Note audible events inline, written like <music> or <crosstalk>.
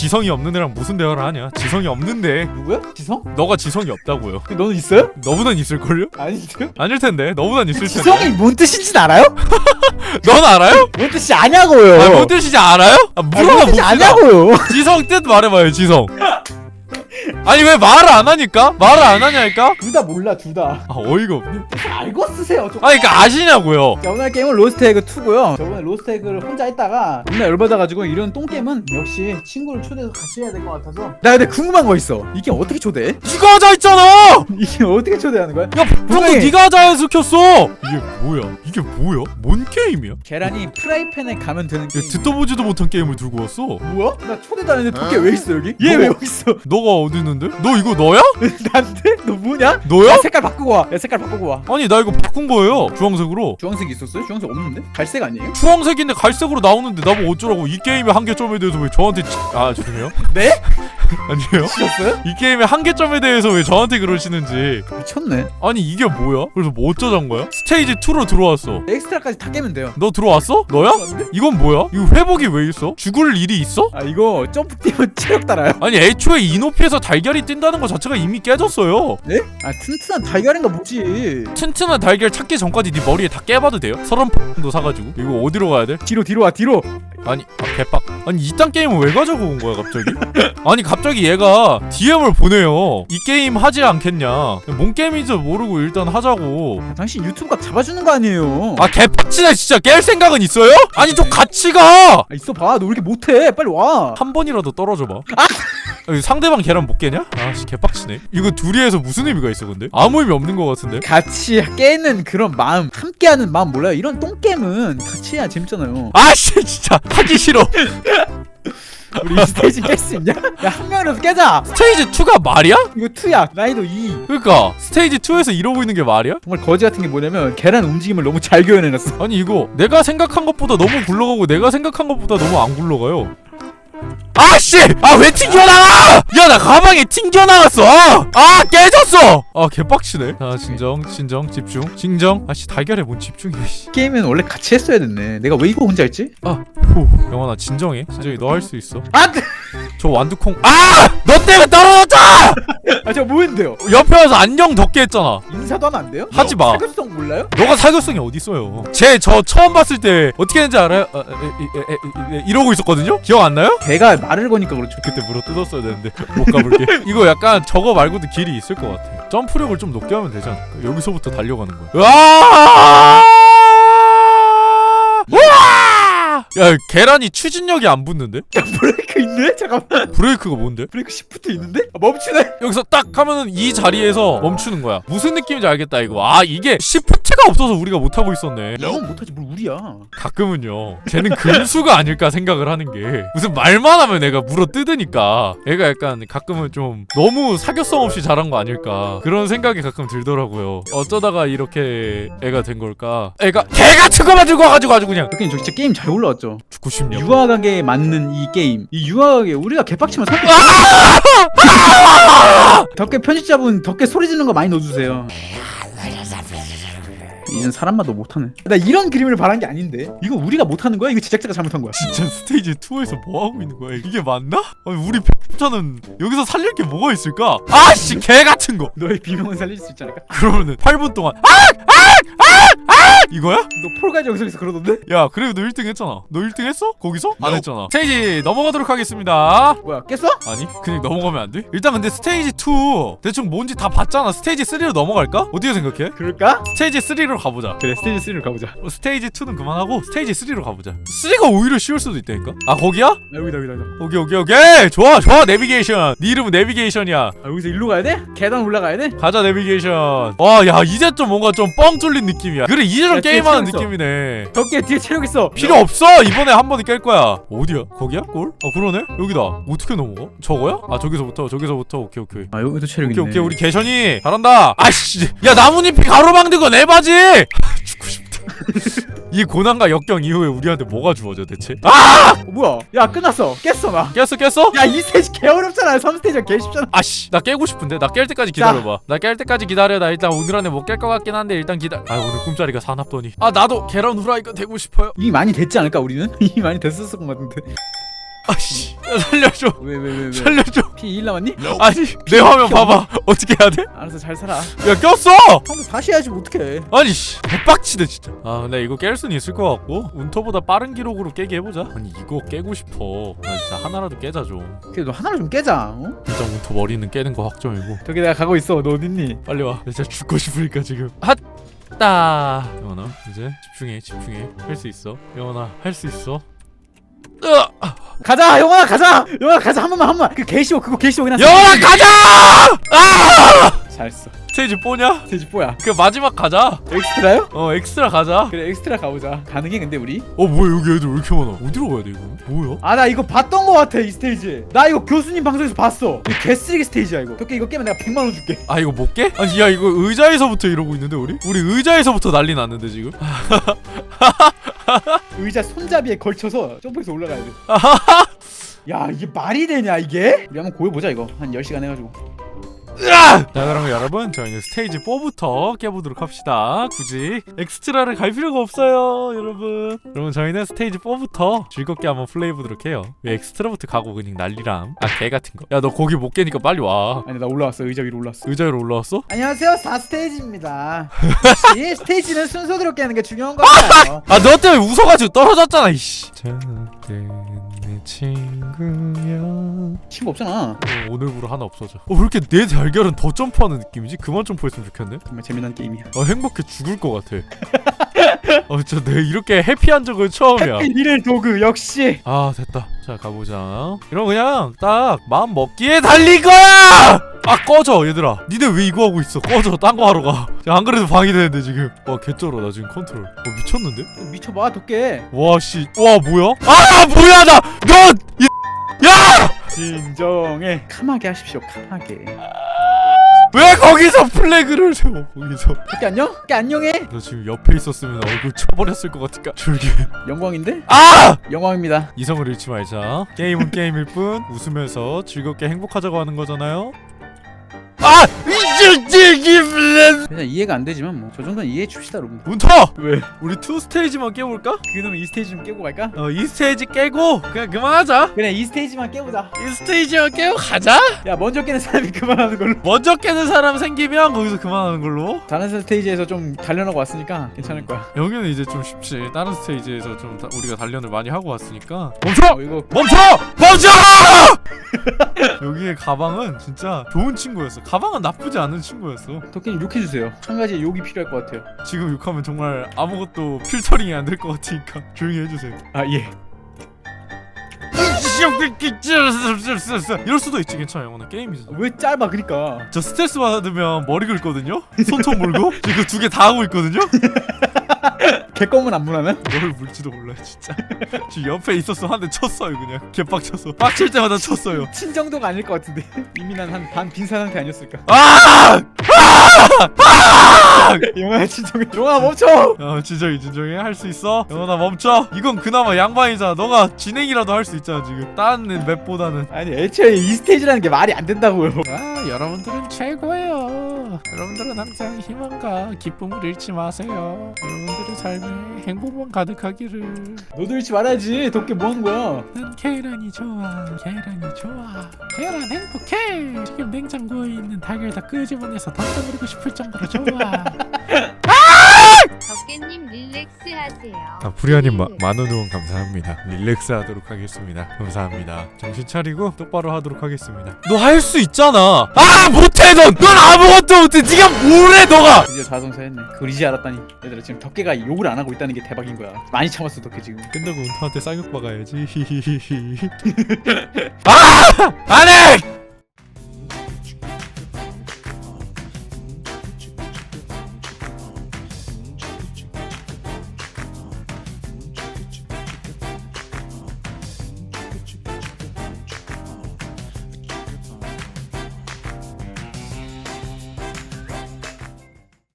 지성이 없는 애랑 무슨 대화를 하냐 지성이 없는데 누구야? 지성? 너가 지성이 없다고요 너는 있어요? 너보단 있을걸요? 아닌데요? 아닐 텐데 너보단 있을 텐데 지성이 뭔 뜻인지 알아요? <laughs> 넌 알아요? 뭔 뜻이 아냐고요. 아뭔 뜻인지 알아요? 아, 아니, 물어봐 뭔 뜻이 봅시다 아냐고요. 지성 뜻 말해봐요 지성 <laughs> 아니 왜 말을 안 하니까? 말을 안 하냐니까? 둘 다 몰라 둘 다. 아 어이가 없네 알고 쓰세요. 좀. 아니 그니까 아시냐고요 자, 오늘 게임은 로스트 에그 2고요. 저번에 로스트에그를 혼자 했다가 존나 열받아가지고 이런 똥게임은 역시 친구를 초대해서 같이 해야 될 것 같아서 나 근데 궁금한 거 있어. 이게 어떻게 초대해? 네가 하자 했잖아 이게 어떻게 초대하는 거야? 야 방금 분명히- 네가 하자 해서 켰어 이게 뭐야 이게 뭐야 뭔 게임이야 계란이 프라이팬에 가면 되는 야, 게임. 듣도 보지도 못한 게임을 들고 왔어 뭐야? 나 초대도 안 했는데 도끼 왜 있어 여기? 얘왜 너- 여기 있어? 너가 어디 있는데? 너 이거 너야? <laughs> 나한테? 너 뭐냐? 너야? 야 색깔 바꾸고 와. 야 색깔 바꾸고 와. 아니 나 이거 바꾼 거예요 주황색으로 주황색 있었어요? 주황색 없는데? 갈색 아니에요? 주황색인데 갈색으로 나오는데 나보고 어쩌라고 이 게임의 한계점에 대해서 왜 저한테 지... 아 죄송해요 네? <laughs> 아니에요 미쳤어요? 이 게임의 한계점에 대해서 왜 저한테 그러시는지 미쳤네. 아니 이게 뭐야? 그래서 뭐 어쩌자는 거야? 스테이지 2로 들어왔어 엑스트라까지 다 깨면 돼요. 너 들어왔어? 너야? 이건 뭐야? 이거 회복이 왜 있어? 죽을 일이 있어? 아 이거 점프 뛰면 <laughs> 체력 달아요. 아니 애초에 이 높이에서 달걀이 뛴다는 것 자체가 이미 깨졌어요 네? 아 튼튼한 달걀인가 뭐지. 튼튼한 달걀 찾기 전까지 네 머리에 다 깨봐도 돼요? 서른 도 사가지고 이거 어디로 가야 돼? 뒤로 뒤로 와 뒤로. 아니 아, 개빡 아니 이딴 게임을 왜 가져고 온 거야 갑자기? <laughs> 아니 갑 자기 얘가 DM을 보내요 이 게임 하지 않겠냐 뭔 게임인지 모르고 일단 하자고 아, 당신 유튜브 각 잡아주는 거 아니에요. 아, 아 개빡치네 진짜 깰 생각은 있어요? 아니 좀 같이 가! 아, 있어 봐. 너 왜 이렇게 못해? 빨리 와. 한 번이라도 떨어져봐 아, 상대방 걔랑 못 깨냐? 아씨 개빡치네 이거 둘이 해서 무슨 의미가 있어 근데? 아무 의미 없는 거 같은데? 같이 깨는 그런 마음, 함께하는 마음 몰라요? 이런 똥 게임은 같이 해야 재밌잖아요. 아씨 진짜 하기 싫어 <laughs> 우리 이 스테이지 깰 수 있냐? 야 한 명이라도 깨자. 스테이지 2가 말이야? 이거 2야. 난이도 2. 그러니까 스테이지 2에서 이러고 있는 게 말이야? 정말 거지 같은 게 뭐냐면 계란 움직임을 너무 잘 표현해놨어. 아니 이거 내가 생각한 것보다 너무 굴러가고 내가 생각한 것보다 너무 안 굴러가요. 아씨! 아왜 튕겨나가! 야 나 가방에 튕겨나갔어! 아! 아 깨졌어! 아 개빡치네. 자 진정 진정 집중 진정. 아씨 달걀에 뭔 집중이야 씨. 게임은 원래 같이 했어야 됐네. 내가 왜 이거 혼자 했지? 아 후. 영환아 진정해. 진정해 너 할 수 있어. 아, 저 완두콩 아! 너 때문에 떨어졌잖아! 아 제가 뭐 했는데요? 옆에 와서 안녕 덮게 했잖아. 인사도 하면 안 돼요? 하지 마. 몰라요? 너가 사교성이 어디 있어요? 쟤 저 처음 봤을 때 어떻게 했는지 알아요? 어, 에, 에, 에, 에, 에, 이러고 있었거든요? 기억 안 나요? 걔가 말을 거니까 그렇죠. 그때 물어 뜯었어야 되는데 못 가볼게 <laughs> 이거 약간 저거 말고도 길이 있을 것 같아 점프력을 좀 높게 하면 되지 않을까 여기서부터 달려가는 거야 으아! 우와! 야 계란이 추진력이 안 붙는데? <laughs> 야 브레이크 있네? 잠깐만. 브레이크가 뭔데? 브레이크 시프트 있는데? 아, 멈추네. 여기서 딱 하면은 이 자리에서 멈추는 거야 무슨 느낌인지 알겠다 이거 아 이게 시프트가 없어서 우리가 못하고 있었네 넌 못하지 뭘 우리야. 가끔은요 쟤는 금수가 아닐까 생각을 하는 게 무슨 말만 하면 애가 물어 뜯으니까 애가 약간 가끔은 좀 너무 사교성 없이 자란 거 아닐까 그런 생각이 가끔 들더라고요 어쩌다가 이렇게 애가 된 걸까 애가 개 같은 거만 들고 와가지고 아주 그냥 여기는 저 진짜 게임 잘 올라왔 죠. 죽고 싶냐 유아 가게에 맞는 이 게임. 이 유아 가게 우리가 개빡치면 살. 덕계 <laughs> 편집자분 덕계 소리 지르는 거 많이 넣어주세요. 이젠 사람마다 못하네. 나 이런 그림을 바란 게 아닌데. 이거 우리가 못하는 거야? 이거 제작자가 잘못한 거야. 진짜 스테이지 2에서 뭐 하고 있는 거야 이게 맞나? 아니 우리 편집자는 여기서 살릴 게 뭐가 있을까? 아씨 개 같은 거 너의 비명은 살릴 수 있지 않을까? 그러면은 8분 동안 아! 아! 아! 아! 이거야? 너 폴가이즈 영상에서 그러던데? 야 그래도 너 1등 했잖아 너 1등 했어? 거기서? 안. 했잖아 스테이지 넘어가도록 하겠습니다 뭐야 깼어? 아니 그냥 넘어가면 안 돼? 일단 근데 스테이지 2 대충 뭔지 다 봤잖아 스테이지 3로 넘어갈까? 어떻게 생각해? 그럴까? 스테이지 3로 가보자. 그래 스테이지 3로 가보자. 어, 스테이지 2는 그만하고 스테이지 3로 가보자. 3가 오히려 쉬울 수도 있다니까? 아 거기야? 아, 여기다 여기다 여기다. 오케이 오케이 오케이! 좋아 좋아 내비게이션! 네 이름은 내비게이션이야. 아, 여기서 일로 가야 돼? 계단 올라가야 돼? 가자 내비게이션. 와 야 이제 좀 뭔가 좀 뻥 뚫린 느낌이야. 그래 이제 좀 야, 뒤에 게임하는 체력 있어. 느낌이네. 덕계 뒤에 체력 있어. 필요 없어! 이번에 한 번에 깰 거야. 어디야? 거기야? 골? 어 그러네? 여기다. 어떻게 넘어가? 저거야? 아 저기서부터 저기서부터. 오케이 오케이. 아 여기도 체력 오케이 오케이 우리 개션이! 잘한다! 아씨! 야 나뭇잎이 가로막 는 거내 바지 죽고 싶다 <laughs> 이 고난과 역경 이후에 우리한테 뭐가 주어져 대체 아 어, 뭐야? 야 끝났어. 깼어 나. 깼어 깼어? 야 이 스테이지 개 어렵잖아. 3 스테이지가 개 쉽잖아. 아씨 나 깨고 싶은데 나 깰 때까지 기다려봐 나 깰 때까지 기다려 나 일단 오늘 안에 못 깰 것 같긴 한데 일단 기다 아 오늘 꿈자리가 사납더니 아 나도 계란 후라이가 되고 싶어요 이미 많이 됐지 않을까 우리는? <laughs> 이미 많이 됐었을 것 같은데. 아씨 야, 살려줘 왜 왜 왜 왜? 살려줘 피1 남았니? 아니 내 화면 봐봐 어떻게 해야 돼? 알아서 잘 살아. 야 꼈어 처음부터 다시 해야지 뭐 어떡해. 아니 씨 개빡치네 진짜 아 근데 이거 깰 수는 있을 것 같고 운터보다 빠른 기록으로 깨게 해보자 아니 이거 깨고 싶어 나 진짜 하나라도 깨자 좀 그래도 하나를 좀 깨자. 어? 일단 운터 머리는 깨는 거 확정이고 저기 내가 가고 있어. 너 어딨니? 빨리 와. 나 진짜 죽고 싶으니까 지금. 핫다. 영원아 이제 집중해 집중해. 할 수 있어. 영원아 할 수 있어. 으아! 가자 영원아 가자. 영원아 가자 한 번만 한 번만. 그 게시오 그거 게시오 그냥. 영원아 가자! 아! 잘했어. 스테이지 뽀냐? 돼지 뭐야? 그 마지막 가자. 엑스트라요? 어 엑스트라 가자. 그래 엑스트라 가보자. 가능해 근데 우리? 어 뭐야 여기 애들 왜 이렇게 많아? 어디로 가야 돼 이거? 뭐야? 아 나 이거 봤던 거 같아 이 스테이지. 나 이거 교수님 방송에서 봤어. 이 개쓰레기 스테이지야 이거. 덕계 이거 깨면 내가 100만 원 줄게. 아 이거 못 깨? 아니 야 이거 의자에서부터 이러고 있는데 우리? 우리 의자에서부터 난리 났는데 지금? <laughs> <laughs> 의자 손잡이에 걸쳐서 점프해서 올라가야 돼. 야 이게 말이 되냐 이게? 우리 한번 고해보자 이거 한 10시간 해가지고 자 그럼 여러분 저희는 스테이지 4부터 깨보도록 합시다. 굳이 엑스트라를 갈 필요가 없어요 여러분. 여러분 저희는 스테이지 4부터 즐겁게 한번 플레이해보도록 해요. 왜 엑스트라부터 가고 그냥 난리람? 아 개 같은 거야 너 거기 못 깨니까 빨리 와. 아니 나 올라왔어. 의자 위로 올라왔어. 의자 위로 올라왔어? 안녕하세요. 4스테이지입니다. 이 <laughs> 스테이지는 순서대로 깨는 게 중요한 거예요. 아 너 때문에 웃어가지고 떨어졌잖아 이씨. 저내 친구야 친구 없잖아. 어, 오늘부로 하나 없어져. 어, 왜 이렇게 내 달걀은 더 점프하는 느낌이지? 그만 점프했으면 좋겠네. 정말 재미난 게임이야. 어, 행복해 죽을 것 같아. 어, 진짜 내가 이렇게 해피한 적은 처음이야. 일일 도구 역시! 아 됐다. 자 가보자. 이러면 그냥 딱 마음 먹기에 달린 거야! 아 꺼져 얘들아. 니네 왜 이거 하고 있어? 꺼져 딴 거 하러 가안 그래도 방해되는데 지금. 와 개쩔어 나 지금 컨트롤. 어 미쳤는데? 미쳐봐 덕계 와씨. 와 뭐야? 아 뭐야 나넌 야! 진정해 캄하게 하십시오 캄하게 왜 거기서 플래그를 세워 거기서 덕계 안녕? 덕계 안녕해 너 지금 옆에 있었으면 얼굴 쳐버렸을 것 같으니까 해. 영광인데? 아! 영광입니다 이성을 잃지 말자 게임은 게임일 뿐 웃으면서 즐겁게 행복하자고 하는 거잖아요 아! 이질질기블렌 그냥 이해가 안 되지만 뭐 저 정도는 이해해 줍시다 여러분 문터! 왜? 우리 투 스테이지만 깨볼까? 그놈 이 스테이지 좀 깨고 갈까? 어 이 스테이지 깨고 그냥 그만하자 그래 이 스테이지만 깨보자 이 스테이지만 깨고 가자 야 먼저 깨는 사람이 <laughs> 그만하는 걸로 먼저 깨는 사람 생기면 거기서 그만하는 걸로 다른 스테이지에서 좀 단련하고 왔으니까 괜찮을 거야 여기는 이제 좀 쉽지 다른 스테이지에서 좀 다- 우리가 단련을 많이 하고 왔으니까 멈춰! 어 이거 멈춰! 멈춰! <laughs> 여기의 가방은 진짜 좋은 친구였어. 가방은 나쁘지 않은 친구였어. 덕계님 욕해주세요 한 가지 욕이 필요할 것 같아요 지금 욕하면 정말 아무것도 필터링이 안 될 것 같으니까 <laughs> 조용히 해주세요. 아 예 <laughs> 이럴 수도 있지 괜찮아 영원아 게임이잖아. 왜 짧아 그니까 저 스트레스 받으면 머리 긁거든요. 손톱 물고 지금 두 개 다 하고 있거든요. 개껌은 안 무나면? 너를 물지도 몰라 진짜. <laughs> 지금 옆에 있었어. 한 대 쳤어요 그냥. 개빡쳐서. 빡칠 때마다 쳤어요. 친 정도가 아닐 것 같은데. <laughs> 이미 난 한 반 빈사 상태 아니었을까? 아! 영화야 진정해. 영화 멈춰! 어 진정해 진정해. 할 수 있어? 영원아 멈춰. 이건 그나마 양반이잖아. 너가 진행이라도 할 수 있잖아 지금. 다른 맵보다는. 아니 애초에 이 스테이지라는 게 말이 안 된다고요. 아 여러분들은 최고예요. 여러분들은 항상 희망과 기쁨을 잃지 마세요. 여러분들의 삶에 행복만 가득하기를. 너도 잃지 말아야지. 덕계 뭐 하는 거야. 난 계란이 좋아 계란이 좋아. 계란 행복해! 지금 냉장고에 있는 달걀 다 끄집어내서 던져버리고 싶을 정도로 좋아 <laughs> 덕계님 릴렉스 하세요. 아, 부리아님 마, 만원 후원 감사합니다. 릴렉스 하도록 하겠습니다. 감사합니다. 정신 차리고 똑바로 하도록 하겠습니다. 너 할 수 있잖아. 아 못해 넌. 넌 아무것도 못해. 네가 뭘해 너가. 드디어 자동차 했네 그걸 이제 알았다니 얘들아 지금 덕계가 욕을 안 하고 있다는 게 대박인 거야 많이 참았어 덕계 지금 끝나고 운터한테 쌍욕 박아야지. 히히히히. <laughs> <laughs> 아 안해.